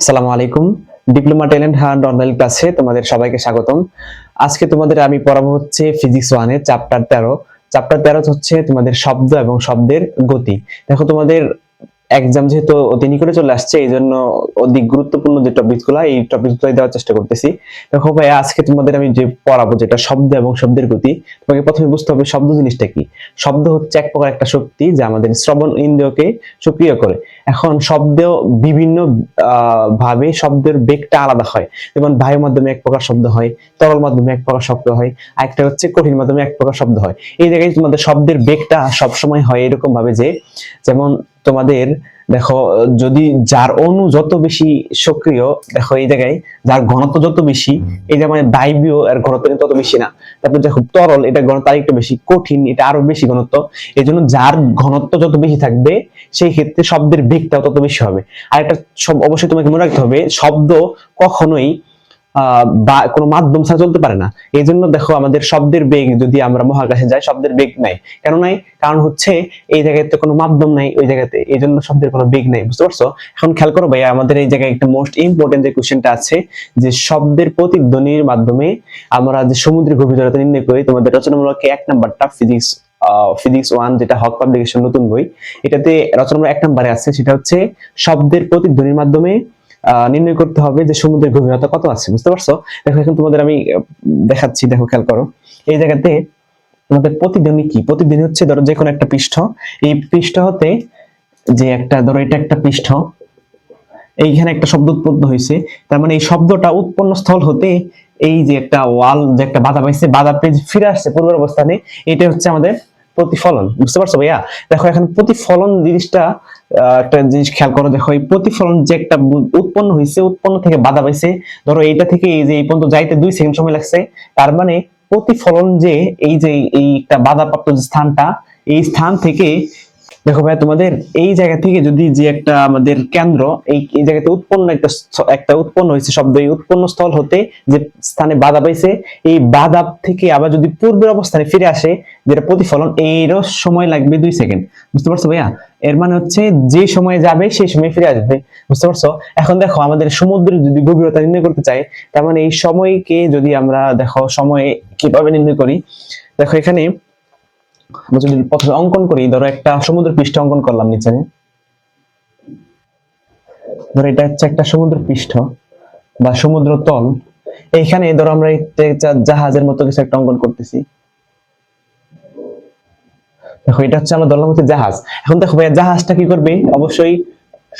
আসসালামু আলাইকুম। Diploma talent hand online ক্লাসে তোমাদের সবাইকে স্বাগতম। আজকে তোমাদের আমি পড়াবো হচ্ছে ফিজিক্স ওয়ানের চ্যাপ্টার তেরো। চ্যাপ্টার তেরো হচ্ছে তোমাদের শব্দ এবং শব্দের গতি। দেখো তোমাদের এক্সাম যেহেতু অতি নিকটে চলে আসছে এই জন্য অধিক গুরুত্বপূর্ণ যে টপিকগুলো এই টপিকগুলো দেওয়ার চেষ্টা করতেছি। দেখো ভাই আজকে তোমাদের আমি যে পড়াবো যেটা শব্দ এবং শব্দের গতি, তোমাকে প্রথমে বুঝতে হবে শব্দ জিনিসটা কি। শব্দ হচ্ছে এক প্রকার একটা শক্তি যা আমাদের শ্রবণ ইন্দ্রিয়কে সক্রিয় করে। এখন শব্দ বিভিন্ন ভাবে শব্দের বেগটা আলাদা হয়। যেমন বায়ু মাধ্যমে এক প্রকার শব্দ হয়, তরল মাধ্যমে এক প্রকার শব্দ হয় আরেকটা হচ্ছে কঠিন মাধ্যমে এক প্রকার শব্দ হয়। এই জায়গায় তোমাদের শব্দের বেগটা সবসময় হয় এরকম ভাবে যে, যেমন তোমাদের, দেখো, যদি যার অণু যত বেশি সক্রিয়, দেখো এই জায়গায়, যার ঘনত্ব যত বেশি, এই যে মানে বায়বীয় এর ঘনত্ব তত বেশি না। তারপর দেখো, তরল, এটা ঘনত্ব আরেকটু বেশি, কঠিন, এটা আরও বেশি ঘনত্ব। এই জন্য যার ঘনত্ব যত বেশি থাকবে, সেই ক্ষেত্রে শব্দের বেগটাও তত বেশি হবে। আর একটা অবশ্যই তোমাকে মনে রাখতে হবে, শব্দ কখনোই বা কোনো মাধ্যম ছাড়া চলতে পারে না। এই জন্য দেখো আমাদের শব্দের বেগ যদি আমরা মহাকাশে যাই, শব্দের বেগ নাই। কেন নাই? কারণ হচ্ছে এই জায়গাতে কোনো মাধ্যম নাই ওই জায়গাতে। এই জন্য শব্দের কোনো বেগ নাই, বুঝতে পারছ? এখন খেয়াল করো ভাইয়া, আমাদের এই জায়গায় একটা মোস্ট ইম্পর্টেন্ট যে কোশ্চেনটা আছে, যে শব্দের প্রতিধ্বনির মাধ্যমে আমরা যে সমুদ্রের গভীরতা নির্ণয় করি, তোমাদের রচনামূলক এক নাম্বারটা ফিজিক্স ফিজিক্স ওয়ান যেটা হক পাবলিকেশন নতুন বই, এটাতে রচনামূলক এক নাম্বারে আছে, সেটা হচ্ছে শব্দের প্রতিধ্বনির মাধ্যমে নির্ণয় করতে হবে যে সমুদ্রের গভীরতা কত আছে, বুঝতে পারছ? দেখো, এখন তোমাদের আমি দেখাচ্ছি, দেখো, খেয়াল করো। এই জায়গাতে তোমাদের প্রতিধ্বনি কি? প্রতিধ্বনি হচ্ছে, ধরো, যে কোনো একটা পৃষ্ঠ। এই পৃষ্ঠ হতে যে একটা, ধরো, এটা একটা পৃষ্ঠ, এইখানে একটা শব্দ উৎপন্ন হয়েছে। তার মানে এই শব্দটা উৎপন্ন স্থল হতে এই যে একটা ওয়াল, যে একটা বাধা পাইছে বাধা যে ফিরে আসছে পূর্বের অবস্থানে এটা হচ্ছে আমাদের প্রতিফলন, বুঝতে পারছ ভাইয়া? দেখো, এখন প্রতিফলন জিনিসটা একটা জিনিস খেয়াল করো, দেখো, এই প্রতিফলন যে একটা উৎপন্ন হয়েছে উৎপন্ন থেকে বাধা পাইছে, ধরো এইটা থেকে এই যে এই পর্যন্ত যাইতে দুই সেকেন্ড সময় লাগছে, তার মানে প্রতিফলন যে এই যে এই একটা বাধাপ্রাপ্ত স্থানটা, এই স্থান থেকে দেখো ভাই তোমাদের এই জায়গা থেকে যদি যে একটা আমাদের কেন্দ্র, এই এই জায়গাতে উৎপন্ন একটা একটা উৎপন্ন হয়েছে শব্দ, এই উৎপন্ন স্থল হতে যে স্থানে বাধা পাইছে, এই বাধা থেকে আবার যদি পূর্বের অবস্থানে ফিরে আসে, যেটা প্রতিফলন এরও সময় লাগবে দুই সেকেন্ড। বুঝতে পারছ ভাইয়া? এর মানে হচ্ছে যে সময় যাবে, সেই সময় ফিরে আসবে। বুঝতে পারছ? এখন দেখো, আমাদের সমুদ্রের যদি গভীরতা নির্ণয় করতে চাই, তার মানে এই সময়কে যদি আমরা, দেখো, সময় কীভাবে নির্ণয় করি, দেখো এখানে আমরা যদি প্রথমে অঙ্কন করি, ধরো একটা সমুদ্র পৃষ্ঠ অঙ্কন করলাম নিচে। ধরো এটা হচ্ছে একটা সমুদ্র পৃষ্ঠ বা সমুদ্র তল। এইখানে ধরো আমরা জাহাজের মতো কিছু একটা অঙ্কন করতেছি। দেখো, এটা হচ্ছে আমরা ধরলাম হচ্ছে জাহাজ। এখন দেখো ভাইয়া, জাহাজটা কি করবে? অবশ্যই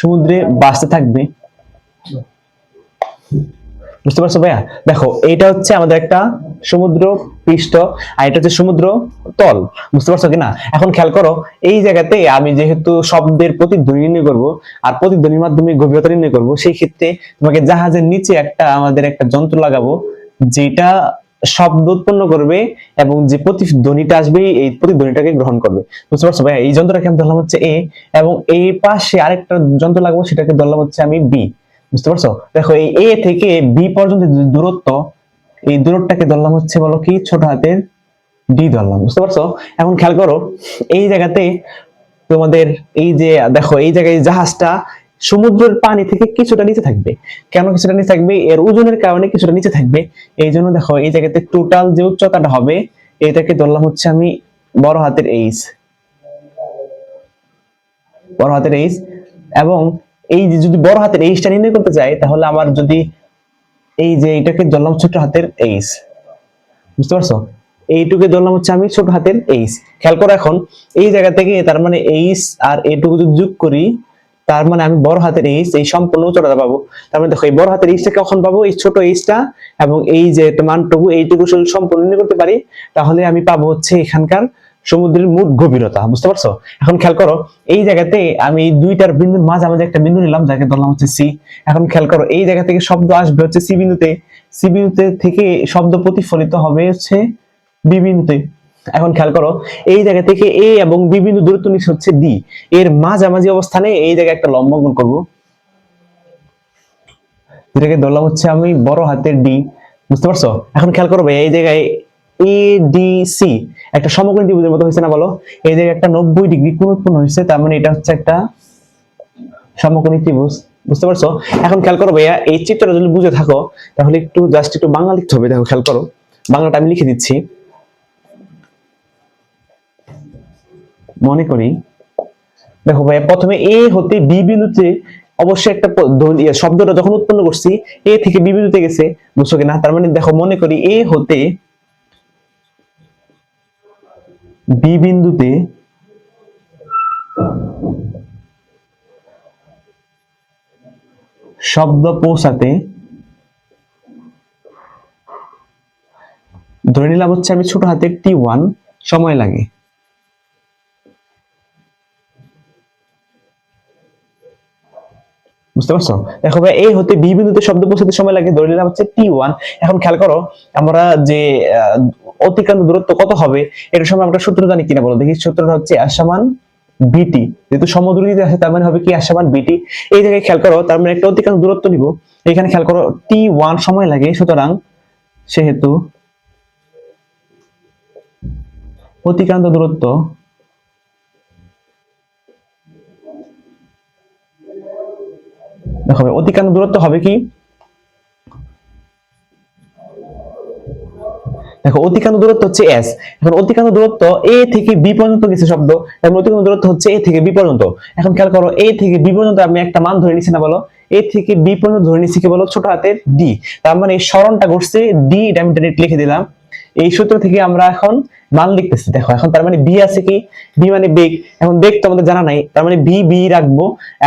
সমুদ্রে বাঁচতে থাকবে। বুঝতে পারছ ভাইয়া? দেখো এটা হচ্ছে আমাদের একটা সমুদ্র পৃষ্ঠ আর এটা হচ্ছে সমুদ্র তল, বুঝতে পারছ কিনা? এখন খেয়াল করো, এই জায়গাতে আমি যেহেতু শব্দের প্রতিধ্বনি নির্ণয় করব আর প্রতিধ্বনির মাধ্যমে গভীরতা নির্ণয় করব, সেই ক্ষেত্রে তোমাকে জাহাজের নিচে একটা আমাদের একটা যন্ত্র লাগাবো, যেটা শব্দ উৎপন্ন করবে এবং যে প্রতিধ্বনিটা আসবে, এই প্রতিধ্বনিটাকে গ্রহণ করবে। বুঝতে পারছ ভাইয়া? এই যন্ত্রটাকে আমি ধরলাম হচ্ছে এ এবং এই পাশে আরেকটা যন্ত্র লাগাবো, সেটাকে ধরলাম হচ্ছে আমি বি বুঝতে পারছ? দেখো, এই এ থেকে বি পর্যন্ত দূরত্ব, এই দূরত্বটাকে ধরলাম হচ্ছে বলো কি, ছোট হাতের ডি ধরলাম, বুঝতে পারছ? এখন খেয়াল করো, এই জায়গাতে তোমাদের এই যে, দেখো, এই জায়গায় জাহাজটা সমুদ্রের পানি থেকে কিছুটা নিচে থাকবে। কেন কিছুটা নিচে থাকবে? এর ওজনের কারণে কিছুটা নিচে থাকবে। এই জন্য দেখো, এই জায়গাতে টোটাল যে উচ্চতাটা হবে, এটাকে ধরলাম হচ্ছে আমি বড় হাতের এইচ। বড় হাতের এইচ। এবং এই যে যদি বড় হাতের এইচটা নির্ণয় করতে চাই, তাহলে আমার যদি এই যে এটাকে ধরলাম ছোট হাতের এইচ। বুঝতে পারছ? এইটুকে ধরলাম হচ্ছে আমি ছোট হাতের এইচ। খেয়াল করো এখন, এই জায়গা থেকে তার মানে এইচ আর এইটুকু যদি যোগ করি, তার মানে আমি বড় হাতের এইচ, এই সম্পূর্ণ উচ্চতা পাবো। তার মানে দেখো, এই বড় হাতের এইচটা কখন পাবো? এই ছোট এইচটা এবং এই যে মানটুকু এইটুকু সম্পূর্ণ করতে পারি, তাহলে আমি পাবো হচ্ছে এখানকার সমুদ্রের মোট গভীরতা, বুঝতে পারছ? এখন খেয়াল করো, এই জায়গাতে আমি দুইটার বিন্দুর মাঝামাঝি একটা বিন্দু নিলাম, যাকে ধরলাম হচ্ছে সি এখন খেয়াল করো, এই জায়গা থেকে শব্দ আসবে হচ্ছে সি বিন্দুতে। সি বিন্দুতে থেকে শব্দ প্রতিফলিত হবে হচ্ছে বি বিন্দুতে। এখন খেয়াল করো, এই জায়গা থেকে এ এবং বি বিন্দু দূরত্ব নিচ্ছে হচ্ছে ডি এর মাঝামাঝি অবস্থানে এই জায়গায় একটা লম্ব অঙ্কন করব। যেটাকে ধরলাম হচ্ছে আমি বড় হাতের ডি বুঝতে পারছ? এখন খেয়াল করো ভাই এই জায়গায় এ ডি সি একটা সমকোণী ত্রিভুজের মতো হয়েছে না বলো? এই জায়গায় একটা নব্বই ডিগ্রি কোণ উৎপন্ন হয়েছে তার মানে এটা হচ্ছে একটা সমকোণী ত্রিভুজ। বুঝতে পারছ? এখন খেয়াল করো ভাইয়া এই চিত্রটা যদি বুঝে থাকো তাহলে একটু জাস্ট একটু বাংলা লিখতে হবে। দেখো খেয়াল করো। বাংলাটা আমি লিখে দিচ্ছি। মনে করি। দেখো ভাইয়া প্রথমে এ হতে বি বিন্দুতে অবশ্যই একটা ইয়ে, শব্দটা যখন উৎপন্ন করছি এ থেকে বি বিন্দুতে গেছে। বুঝছ কিনা? তার মানে দেখো মনে করি এ হতে বি বিন্দুতে শব্দ পৌঁছাতে ধরে নিলাম হচ্ছে আমি ছোট হাতের টি ওয়ান সময় লাগে। বুঝতে পারছ? দেখো ভাই এই হতে বি বিন্দুতে শব্দ পৌঁছাতে সময় লাগে, ধরে নিলাম হচ্ছে টি ওয়ান এখন খেয়াল করো, আমরা যে অতিক্রান্ত দূরত্ব কত হবে? এটার সময় আমরা সূত্র জানি কিনা বলো? দেখি, সূত্রটা হচ্ছে আসামান বিটি। যেহেতু সমদূরত্বে আছে, তার মানে হবে কি আসামান বিটি? এই জায়গায় খেয়াল করো, তার মানে একটা অতিক্রান্ত দূরত্ব নিব। এখানে খেয়াল করো টি ওয়ান সময় লাগে, সুতরাং সেহেতু অতিক্রান্ত দূরত্ব দেখো, অতিক্রান্ত দূরত্ব হবে কি? দেখো অতিক্রান্ত দূরত্ব হচ্ছে এস এখন অতিক্রান্ত দূরত্ব এ থেকে বি পর্যন্ত গেছে শব্দ এবং অতিক্রান্ত দূরত্ব হচ্ছে এ থেকে বি পর্যন্ত। এখন খেয়াল করো এ থেকে বি পর্যন্ত আমি একটা মান ধরে নিচ্ছি না বলো। এ থেকে বি পর্যন্ত ধরে নিচ্ছি কি বলো? ছোট হাতের ডি তার মানে এই স্মরণটা ঘটছে ডি এটা আমি লিখে দিলাম। এই সূত্র থেকে আমরা এখন মান লিখতেছি। দেখো, এখন তার মানে বি আছে কি? বি মানে বেগ। এখন বেগ তো আমাদের জানা নাই। তার মানে বি বি রাখব।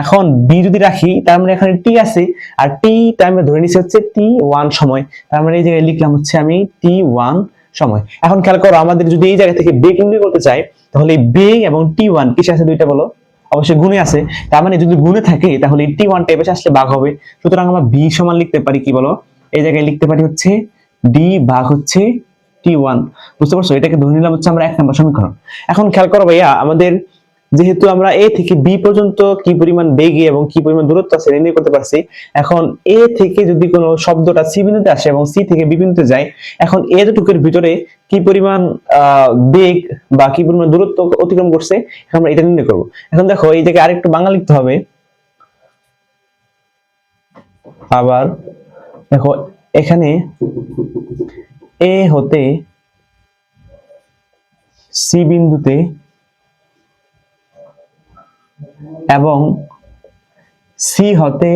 এখন বি যদি রাখি, তার মানে এখানে টি আছে। আর টি টাইমে ধরে নিচ্ছি হচ্ছে টি ওয়ান সময়। তার মানে এই জায়গায় লিখলাম হচ্ছে আমি টি ওয়ান সময়। এখন খেয়াল করো, আমাদের যদি এই জায়গা থেকে বেগ নির্ণয় করতে চাই, তাহলে বেগ এবং টি ওয়ান কিসে আছে দুইটা বলো? অবশ্যই গুণে আছে। তার মানে যদি গুণে থাকে, তাহলে টি ওয়ান টা এপাশে আসলে ভাগ হবে। সুতরাং আমরা বি সমান লিখতে পারি কি বলো? এই জায়গায় লিখতে পারি হচ্ছে ডি ভাগ হচ্ছে টি ওয়ান বুঝতে পারছ? এটাকে ধরে নিলাম হচ্ছে আমরা এক নম্বর সমীকরণ। এখন খেয়াল করো ভাইয়া, আমাদের যেহেতু আমরা এ থেকে বি পর্যন্ত কি পরিমাণ বেগে এবং কি পরিমাণ দূরত্ব আছে নির্ণয় করতে পারছি, এখন এ থেকে যদি কোনো শব্দটা সি বিন্দুতে আসে এবং সি থেকে বি বিন্দুতে যায়, এখন এ দুটুকের ভিতরে কি পরিমাণ বেগ বা কি পরিমাণ দূরত্ব অতিক্রম করছে আমরা এটা নির্ণয় করব। এখন দেখো এই জায়গায় আরেকটু বাংলা লিখতে হবে। আবার দেখো, এখানে এ হতে সি বিন্দুতে এবং সি হতে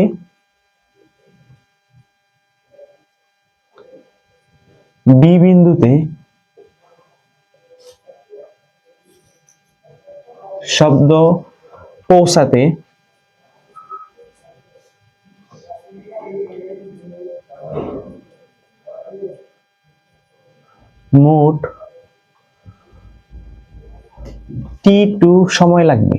বি বিন্দুতে শব্দ পৌঁছাতে মোট টি টু সময় লাগবে।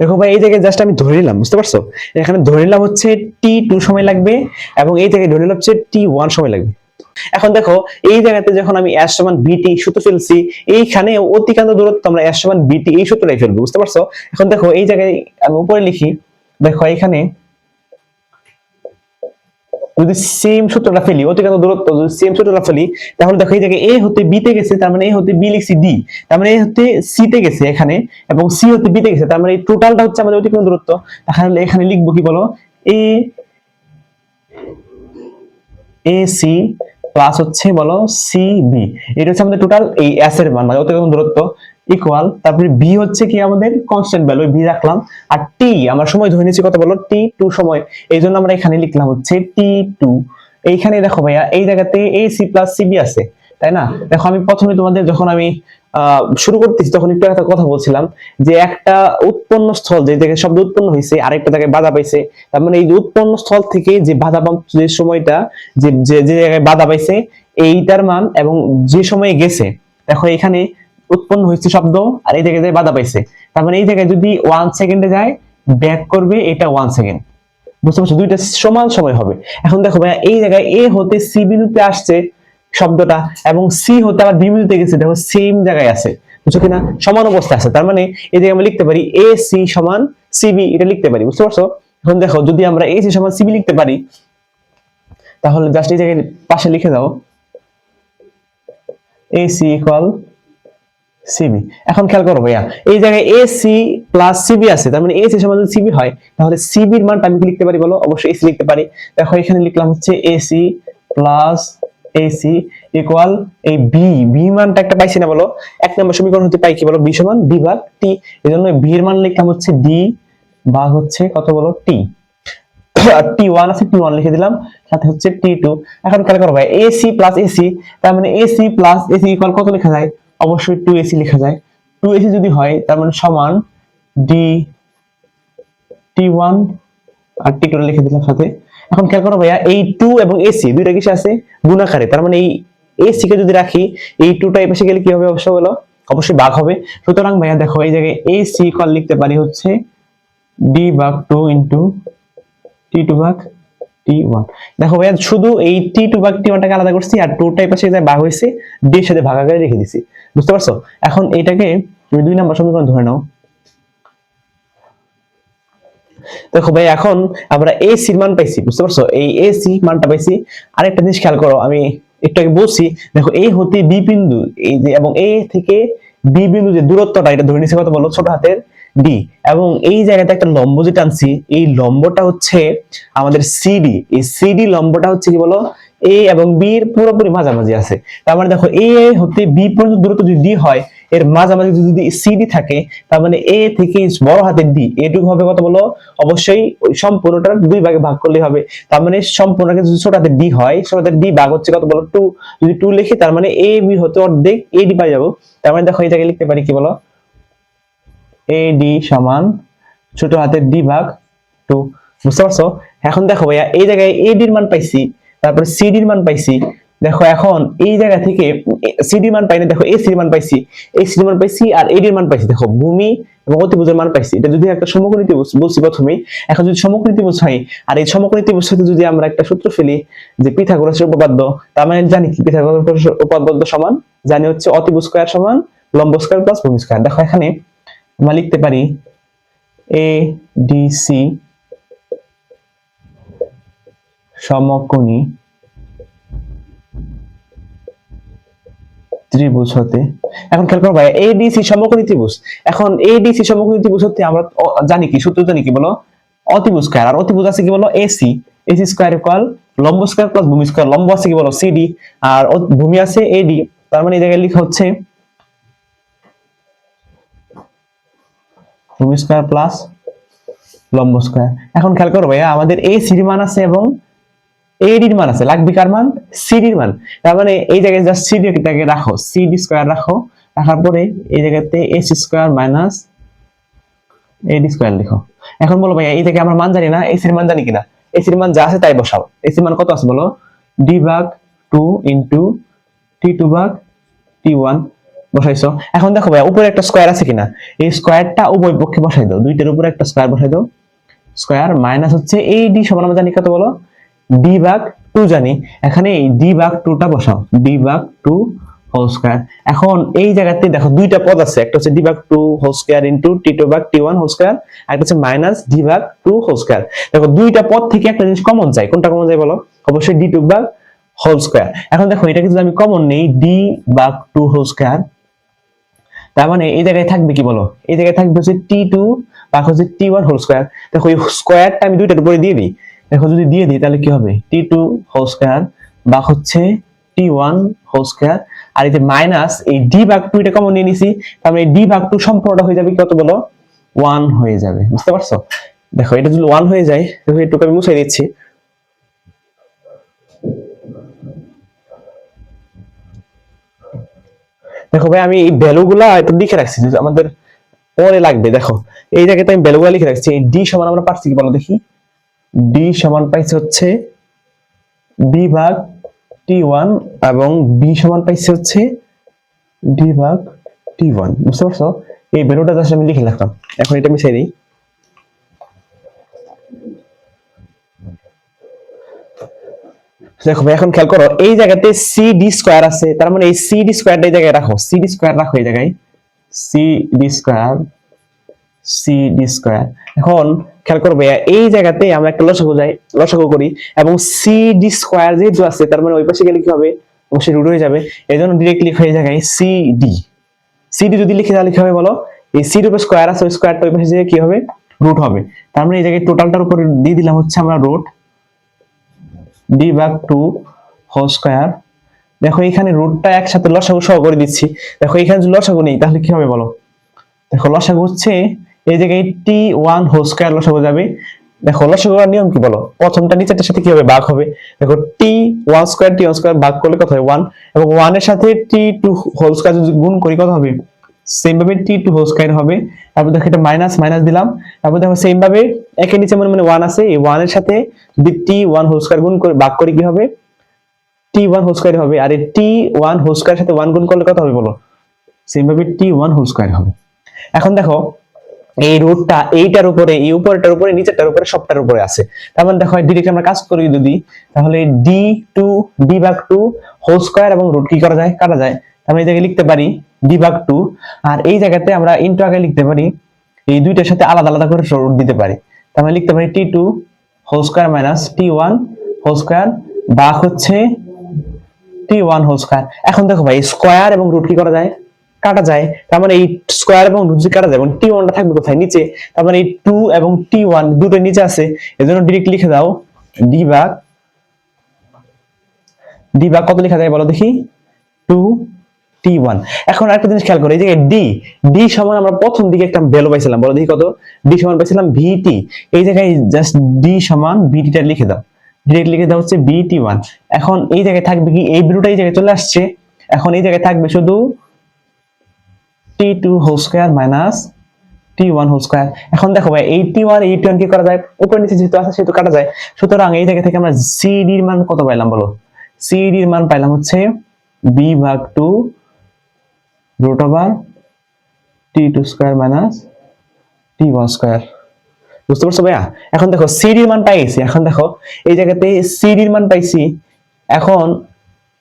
দেখো ভাই, এই জায়গায় জাস্ট আমি ধরে নিলাম, বুঝতে পারছ? এখানে ধরে নিলাম হচ্ছে টি টু সময় লাগবে এবং এই জায়গায় ধরে নিলাম হচ্ছে টি ওয়ান সময় লাগবে। এখন দেখো, এই জায়গাতে যখন আমি এস সমান বিটি সূত্র ফেলছি, এইখানে অতিকান্ত দূরত্ব আমরা এস সমান বিটি এই সূত্রটাই ফেলব, বুঝতে পারছ? এখন দেখো, এই জায়গায় আমি উপরে লিখি, দেখো এখানে যদি সেম সূত্রটা ফেলি, অতিক্রান্ত দূরত্ব যদি সেম সূত্রটা ফেলি, তাহলে দেখো এই জায়গায় এ হতে বি তে গেছে, তার মানে এ হতে বি লিখছি ডি তার মানে এ হতে সি তে গেছে এখানে, এবং সি হতে বি তে গেছে, তার মানে এই টোটালটা হচ্ছে আমাদের অতিক্রান্ত দূরত্ব। তাহলে এখানে লিখব কি বলো? এ এ সি প্লাস হচ্ছে বলো সি বি এটা হচ্ছে আমাদের টোটাল এই এস এর মান মানে অতিক্রান্ত দূরত্ব। ইকুয়াল তারপরে বি হচ্ছে কি আমাদের কনস্ট্যান্ট ভ্যালু বি রাখলাম। আর টি আমরা সময় ধরে নিচ্ছি কত বলো টি টু সময়। এই জন্য আমরা এখানে লিখলাম হচ্ছে টি টু এইখানে দেখো ভাইয়া, এই জায়গাতে এ সি প্লাস সিবি আছে, তাই না? দেখো, আমি প্রথমে তোমাদের যখন আমি শুরু করতেছি, তখন একটু একটা কথা বলছিলাম, যে একটা উৎপন্ন স্থল, যে জায়গায় শব্দ উৎপন্ন হয়েছে, আরেকটা জায়গায় বাধা পাইছে, তার মানে এই যে উৎপন্ন স্থল থেকে যে বাধা যে সময়টা যে যে জায়গায় বাধা পাইছে, এইটার মান এবং যে সময়ে গেছে, দেখো, এখানে উৎপন্ন হয়েছে শব্দ, আর এই জায়গায় বাধা পাইছে। তার মানে এই জায়গায় যদি ওয়ান সেকেন্ডে যায় ব্যাক করবে, এটা ওয়ান সেকেন্ড বুঝতে পারছ? দুইটা সমান সময় হবে। এখন দেখো ভাইয়া, এই জায়গায় এ হতে সি বিন্দুতে আসছে শব্দটা, এবং সি হতে আবার বি বিন্দুতে গেছে দেখো সেম জায়গায় আছে। বুঝছ কিনা? সমান অবস্থায় আছে। তার মানে এই জায়গায় আমরা লিখতে পারি এ সি সমান সিবি এটা লিখতে পারি। বুঝতে পারছ? এখন দেখো, যদি আমরা এ সি সমান সিবি লিখতে পারি, তাহলে জাস্ট এই জায়গায় পাশে লিখে দাও। এ সি ইকুয়াল সিবি এখন খেয়াল করো ভাইয়া, এই জায়গায় এ সি প্লাস সিবি আছে, তার মানে এ সি সমান যদি সিবি হয়, তাহলে সিবির মানটা আমি কি লিখতে পারি বলো? অবশ্যই এসি লিখতে পারি। দেখো, এখানে লিখলাম হচ্ছে এসি প্লাস এসি ইকুয়াল এই বি বি মানটা একটা পাইছি না বলো? এক নম্বর সমীকরণ হতে পাই কি বলো? বি সমান ডি ভাগ টি এই জন্য বি এর মান লিখলাম হচ্ছে ডি ভাগ হচ্ছে কত বলো? টি টি ওয়ান আছে টি ওয়ান লিখে দিলাম, সাথে হচ্ছে টি টু এখন খেয়াল করো ভাই এসি প্লাস এসি তার মানে এসি প্লাস এসি ইকুয়াল কত লেখা যায়? অবশ্যই টু এসি লেখা যায়। টু এসি যদি হয়, তার মানে সমান ডি টি ওয়ান আর টি টু লিখে দিলাম সাথে। এখন খেয়াল করো ভাইয়া, এই টু এবং এসি দুইটা কিসে আছে? গুণাকারে। তার মানে এই এসি কে যদি রাখি, এই টুটা এই পাশে গেলে কি হবে অবশ্যই বলো? অবশ্যই ভাগ হবে। সুতরাং ভাইয়া দেখো, এই জায়গায় এসি ইকুয়াল লিখতে পারি হচ্ছে ডি ভাগ টু ইন্টু টি টু ভাগ দেখো ভাইয়া, শুধু এই টি টু ভাগ টি ওয়ানটাকে আলাদা করছি আর ভাগ হয়েছে ডি রেখে দিছি। বুঝতে পারছ? এখন এটাকে তুমি দুই নাম্বার সমীকরণ ধরে নাও। দেখো ভাই এখন আমরা এ সির মান পাইছি, বুঝতে পারছ? এই এ সি মানটা পাইছি। আরেকটা জিনিস খেয়াল করো, আমি একটু আগে বলছি, দেখো এই হতে বি বিন্দু, এই যে, এবং এ থেকে বি বিন্দু যে দূরত্বটা, এটা ধরে নিচ্ছে কত বলো? ছোট হাতের ডি এবং এই জায়গাতে একটা লম্ব যে টানছি এই লম্বটা হচ্ছে আমাদের সিডি এই সিডি লম্বটা হচ্ছে কি বলো? এ এবং বি এর পুরোপুরি মাঝামাঝি আছে। তার মানে দেখো এ হতে বি পর্যন্ত দূরত্ব যদি ডি হয়, এর মাঝামাঝি যদি সিডি থাকে, তার মানে এ থেকে বড় হাতের ডি এটুকু হবে কত বলো? অবশ্যই সম্পূর্ণটা দুই ভাগে ভাগ করলে হবে। তার মানে সম্পূর্ণকে যদি ছোট হাতের ডি হয়, ছোট হাতের ডি ভাগ হচ্ছে কত বলো? টু যদি টু লিখি, তার মানে এ বি হতে অর্ধেক এ ডি পাই যাব। তার মানে দেখো জায়গায় লিখতে পারি কি বলো? এ, ডি সমান ছোট হাতের ডি ভাগ টু। বুঝতে পারছ? এখন দেখো ভাইয়া, এই জায়গায় এ ডির মান পাইছি, তারপরে সিডির মান পাইছি। দেখো এখন এই জায়গা থেকে সিডির মান পাইনি, দেখো এ সির মান পাইছি এই সিডির মান পাইছি আর এডির মান পাইছি। দেখো ভূমি এবং অতিভুজের মান পাইছি। এটা যদি একটা সমকোণী ত্রিভুজ, বলছি প্রথমেই এখন যদি সমকোণী ত্রিভুজ হয়, আর এই সমকোণী ত্রিভুজ হতে যদি আমরা একটা সূত্র ফেলি যে পিথাগোরাসের উপপাদ্য, তার মানে জানি কি, পিথাগোরাসের উপপাদ্য সমান? জানি হচ্ছে অতিভুজ স্কয়ার সমান লম্ব স্কয়ার প্লাস ভূমি স্কয়ার দেখো এখানে আমরা লিখতে পারি এ ডি সি সমকোণী ত্রিভুজ হতে। এখন খেয়াল করো ভাই এডিসি সমকোণী ত্রিভুজ। এখন এডিসি সমকোণী ত্রিভুজ হতে আমরা জানি কি, সূত্র জানি কি বলো? অতিভুজ স্কয়ার আর অতিভুজ আছে কি বলো? এসি এসি স্কয়ার ইকুয়াল লম্ব স্কয়ার প্লাস ভূমি স্কয়ার লম্ব আছে কি বলো? সিডি আর ভূমি আছে এডি তার মানে এই জায়গায় লেখা হচ্ছে ভূমি স্কয়ার প্লাস লম্ব স্কয়ার এখন খেয়াল করো ভাইয়া, আমাদের এই সিডি মান আছে এবং এডির মান আছে। লাগবে কার মান? সিডির মান। তার মানে এই জায়গায় জাস্ট সিডিটাকে রাখো। সিডি স্কয়ার রাখো। রাখার পরে এই জায়গাতে S square minus AD square লিখো। এখন বলো ভাইয়া, এই থেকে আমরা মান জানি না? এসির মান জানি কিনা? এসির মান যা আছে তাই বসাও। এসির মান কত আছে বলো? ডি ভাগ টু ইন্টু টি টু ভাগ টি ওয়ান বসাইছো। এখন দেখো ভাইয়া, উপরে একটা স্কয়ার আছে কিনা? এই স্কয়ারটা উভয় পক্ষে বসাই দাও। দুইটার উপরে একটা স্কয়ার বসাই দাও। স্কয়ার মাইনাস হচ্ছে এই ডি সমান আমরা জানি কত বলো? ডি ভাগ টু জানি। এখানে এই ডি ভাগ টুটা বসাও। ডি ভাগ টু হোল স্কয়ার এখন এই জায়গাতে দেখো দুইটা পদ আছে। একটা হচ্ছে ডি ভাগ two whole square into T two ভাগ টি ওয়ান হোল স্কয়ার আর একটা হচ্ছে মাইনাস ডি ভাগ টু হোল স্কয়ার দেখো দুইটা পদ থেকে একটা জিনিস কমন যায় কোনটা কমন যায় বলো? অবশ্যই ডি টু ভাগ হোল স্কয়ার এখন দেখো এটাকে যদি আমি কমন নেই ডি ভাগ টু হোল স্কয়ার তার মানে এই জায়গায় থাকবে কি বলো? এই জায়গায় থাকবে হচ্ছে টি টু বা হচ্ছে টি ওয়ান হোল স্কয়ার দেখো এই স্কয়ারটা আমি দুইটার উপরে দিয়ে দিই। দেখো যদি দিয়ে দিই, তাহলে কি হবে? টি টু হোল স্কয়ার বা হচ্ছে টি ওয়ান হোল স্কয়ার আর এই যে মাইনাস এই ডি ভাগ টু এটা কমন নিয়ে নিছি, তার মানে ডি ভাগ টু সম্পূর্ণটা হয়ে যাবে কত বলো? ওয়ান হয়ে যাবে। বুঝতে পারছ? দেখো এটা যদি ওয়ান হয়ে যায়, দেখো এটুকু আমি মুছে দিচ্ছি। দেখো ভাই, আমি এই ভ্যালুগুলা লিখে রাখছি আমাদের পরে লাগবে, দেখো। এই জায়গাতে আমি ভ্যালুগুলা লিখে রাখছি, এই ডি সমান আমরা পাচ্ছি কি বলো দেখি? ডি সমান পাইছে হচ্ছে বি ভাগ টি ওয়ান এবং বি সমান পাইছে হচ্ছে ডি ভাগ টি ওয়ান বুঝতে পারছ? এই ভ্যালুটা জাস্ট আমি লিখে রাখলাম, এখন এটা আমি দিই। দেখো এখন খেয়াল করো, এই জায়গাতে সি ডি স্কোয়ার আছে, তার মানে এই সি ডি স্কোয়ারটা এই জায়গায় রাখো। সি ডি স্কোয়ার রাখো এই জায়গায়। C D square C D square এখন খেয়াল করো করবে এই জায়গাতে আমরা একটা লসাগু যাই, লসাগু করি, এবং সি ডি স্কোয়ার যেহেতু আছে, তার মানে ওই পাশে গেলে কি হবে? অবশ্যই রুট হয়ে যাবে। এই জন্য ডিরেক্টলি হয়ে জায়গায় সি ডি সি ডি যদি লিখে তাহলে কি হবে বলো, এই সির উপরে স্কোয়ার আছে, ওই স্কোয়ারটা ওই পাশে যেয়ে কি হবে? রুট হবে। তার মানে এই জায়গায় টোটালটার উপরে দিয়ে দিলাম হচ্ছে আমরা রুট ডি ভাগ টু হোল স্কোয়ার দেখো এখানে রুটটা একসাথে লসাগু সহ করে দিচ্ছি। দেখো এখানে যদি লসাগু নেই, তাহলে কি হবে বলো? দেখো লসাগু হচ্ছে এই জায়গায় টি ওয়ান হোল স্কোয়ার লসাগু যাবে। দেখো লসাগু করার নিয়ম কি বলো? প্রথমটা নিচেরটার সাথে কি হবে? ভাগ হবে। দেখো T one square T one square ভাগ করলে কত হয়? ওয়ান এবং ওয়ানের সাথে টি টু হোল স্কোয়ার যদি গুণ করি, কত হবে? সেম ভাবে টি টু হোল স্কোয়ার হবে। তারপর দেখো এটা মাইনাস মাইনাস দিলাম। তারপর দেখো সেম ভাবে একের নিচে মনে মানে ওয়ান আছে। এই ওয়ানের সাথে যদি টি ওয়ান হোল স্কোয়ার গুণ করে, ভাগ করি কি হবে? টি ওয়ান হোল স্কোয়ার হবে। আর এই টি ওয়ান হোল স্কোয়ার সাথে ওয়ান গুণ করলে কত হবে বলো? সেম ভাবে টি ওয়ান হোল স্কোয়ার হবে। এখন দেখো, এই রুটটা এইটার উপরে, এই উপরটার উপরে, নিচেরটার উপরে, সবটার উপরে আছে। তার মানে দেখো ডিরেক্ট আমরা কাজ করি যদি, তাহলে ডি টু ডি ভাগ টু হোল স্কোয়ার এবং রুট কি করা যায়? কাটা যায়। আমরা এই জায়গায় লিখতে পারি ডি ভাগ টু আর এই জায়গাতে আমরা ইন্টু আগে লিখতে পারি, এই দুইটার সাথে আলাদা আলাদা করে রুট দিতে পারি। তার মানে লিখতে পারি T two whole square minus T one whole square ভাগ হচ্ছে টি ওয়ান হোল স্কোয়ার এখন দেখো ভাই স্কোয়ার এবং রুট কি করা যায়? কাটা যায়। তার মানে এই স্কোয়ার এবং রুট কাটা যায়, এবং টি ওয়ানটা থাকবে কোথায়? নিচে। তার মানে এই টু এবং টি ওয়ান দুটো নিচে আছে। এজন্য ডিরেক্ট লিখে দাও ডি ভাগ ডি কত লেখা যায় বলো দেখি? টু টি ওয়ান এখন আরেকটা জিনিস খেয়াল করো, এই জায়গায় ডি ডি সমান আমরা প্রথম দিকে একটা ভ্যালু পাইছিলাম। বলো দেখি কত? ডি সমান পাইছিলাম ভিটি এই জায়গায় জাস্ট ডি সমান ভিটিটা লিখে দাও। ডিরেক্ট লিখে দাও হচ্ছে বিটি ওয়ান এখন এই জায়গায় থাকবে কি? এই বিরুটা এই জায়গায় চলে আসছে। এখন এই জায়গায় থাকবে শুধু T two whole square minus T one whole square এখন দেখো ভাই, এই টি ওয়ান এই টি ওয়ান কি করা যায়? উপর নিচে যেহেতু আছে, সেহেতু কাটা যায়। সুতরাং এই জায়গা থেকে আমরা সিডির মান কত পাইলাম বলো? সিডির মান পাইলাম হচ্ছে বি ভাগ two root over T two square minus T one square বুঝতে পারছ ভাইয়া? এখন দেখো সিডির মান পাইছি। এখন দেখো, এই জায়গাতে সিডির মান পাইছি। এখন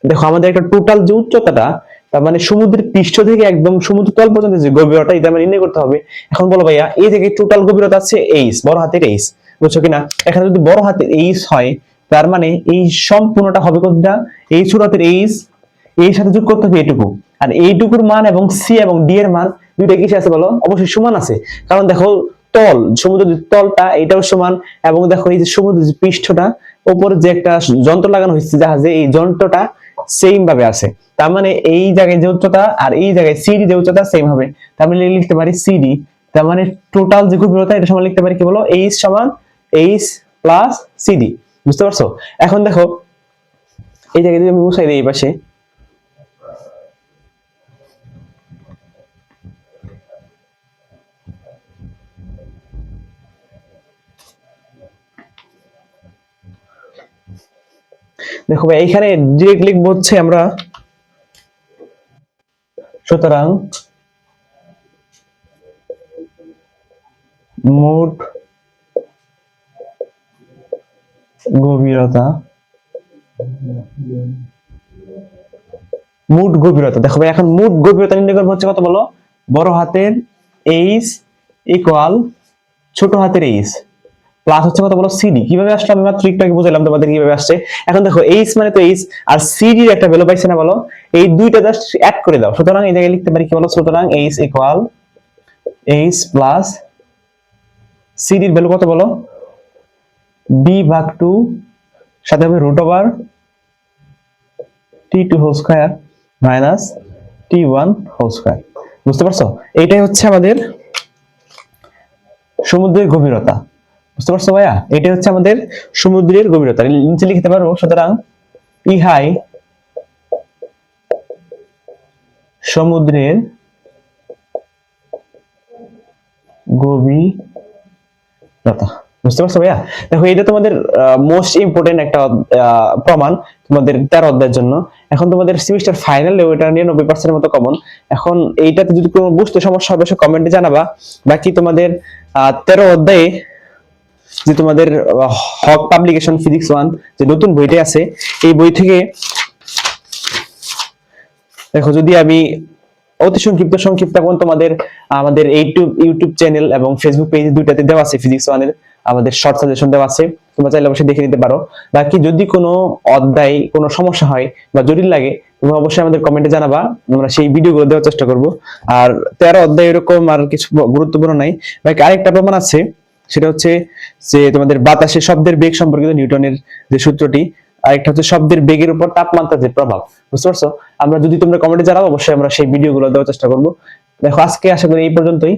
দেখো আমাদের একটা টোটাল যে উচ্চতাটা, তার মানে সমুদ্রের পৃষ্ঠ থেকে একদম সমুদ্র তল পর্যন্ত যে গভীরতা, এটা আমরা নির্ণয় করতে হবে। এখন বলো ভাইয়া, এই জায়গায় টোটাল গভীরতা আছে এইচ বড় হাতের এইচ বুঝছ কিনা? এখানে যদি বড় হাতের এইচ হয়, তার মানে এই সম্পূর্ণটা হবে কোনটা? এই হাতের এইচ এর সাথে যোগ করতে হবে এইটুকু। আর এইটুকুর মান এবং সি এবং ডি এর মান দুইটা কিসে আছে বলো? অবশ্যই সমান আছে। কারণ দেখো, তল, সমুদ্রের যে তলটা এটাও সমান, এবং দেখো এই যে সমুদ্রের যে পৃষ্ঠটা উপরে যে একটা যন্ত্র লাগানো হয়েছে জাহাজে, এই যন্ত্রটা সেম ভাবে আছে। তার মানে এই জায়গায় যে উচ্চতা আর এই জায়গায় সিডি যে উচ্চতা সেম হবে তার মানে লিখতে পারি সিডি তার মানে টোটাল যে গভীরতা এটা সমান লিখতে পারি কি বলো? এইচ সমান এইচ প্লাস সিডি বুঝতে পারছ? এখন দেখো, এই জায়গায় যদি আমি মুছাই দিই এই পাশে দেখো ভাই, এইখানে ডিরেক্ট লিখব হচ্ছে আমরা। সুতরাং মোট গভীরতা, মুট গভীরতা, দেখো ভাই, এখন মুট গভীরতা নির্ণয় করব হচ্ছে কত বলো? বড় হাতের এইচ ইকুয়াল ছোট হাতের এইচ। প্লাস হচ্ছে কত বলো? সিডি কীভাবে আসলে? আমি মাত্র একটু আগে তোমাদের কীভাবে আসছে। এখন দেখো এইচ মানে তো এইচ আর সিডির একটা ভ্যালু পাইছে না বলো? এই দুইটা জাস্ট অ্যাড করে দাও। সুতরাং এই জায়গায় লিখতে পারি কি বলো? সুতরাং এইচ ইকুয়াল এইচ প্লাস সিডির ভ্যালু কত বলো? বি ভাগ টু সাথে হবে root over T two whole square minus T one whole square বুঝতে পারছ? এইটাই হচ্ছে আমাদের সমুদ্রের গভীরতা। বুঝতে পারছ ভাইয়া? এটাই হচ্ছে আমাদের সমুদ্রের গভীরতা। নিচে লিখতে পারব, সুতরাং ইহাই সমুদ্রের গভীরতা। বুঝতে পারছ ভাইয়া? দেখো, এটা তোমাদের মোস্ট ইম্পর্টেন্ট একটা প্রমাণ তোমাদের তেরো অধ্যায়ের জন্য। এখন তোমাদের সেমিস্টার ফাইনাল ফাইনালে ওইটা নিরানব্বই পার্সেন্টের মতো কমন এখন এইটাতে যদি কোনো বুঝতে সমস্যা হবে, সে কমেন্টে জানাবা। বাকি তোমাদের তেরো অধ্যায়ে যে তোমাদের হক পাবলিকেশন ফিজিক্স ওয়ান যে নতুন বইটা আছে, এই বই থেকে দেখো যদি আমি অতি সংক্ষিপ্ত সংক্ষিপ্ত কোন তোমাদের, আমাদের ইউটিউব ইউটিউব চ্যানেল এবং ফেসবুক পেজ দুইটাতে দেওয়া আছে ফিজিক্স ওয়ানের আমাদের শর্ট সাজেশন দেওয়া আছে, তোমরা চাইলে অবশ্যই দেখে নিতে পারো। বাকি যদি কোনো অধ্যায়, কোনো সমস্যা হয় বা জটিল লাগে তুমি অবশ্যই আমাদের কমেন্টে জানাবা, আমরা সেই ভিডিওগুলো দেওয়ার চেষ্টা করব। আর তেরো অধ্যায় এরকম আর কিছু গুরুত্বপূর্ণ নাই। বাকি আরেকটা প্রমাণ আছে সেটা হচ্ছে যে তোমাদের বাতাসে শব্দের বেগ সম্পর্কিত নিউটনের যে সূত্রটি আরেকটা হচ্ছে শব্দের বেগের উপর তাপমাত্রা যে প্রভাব। বুঝতে পারছ? আমরা যদি তোমরা কমেন্টে জানাও, অবশ্যই আমরা সেই ভিডিওগুলো দেওয়ার চেষ্টা করব। দেখো, আজকে আশা করি এই পর্যন্তই।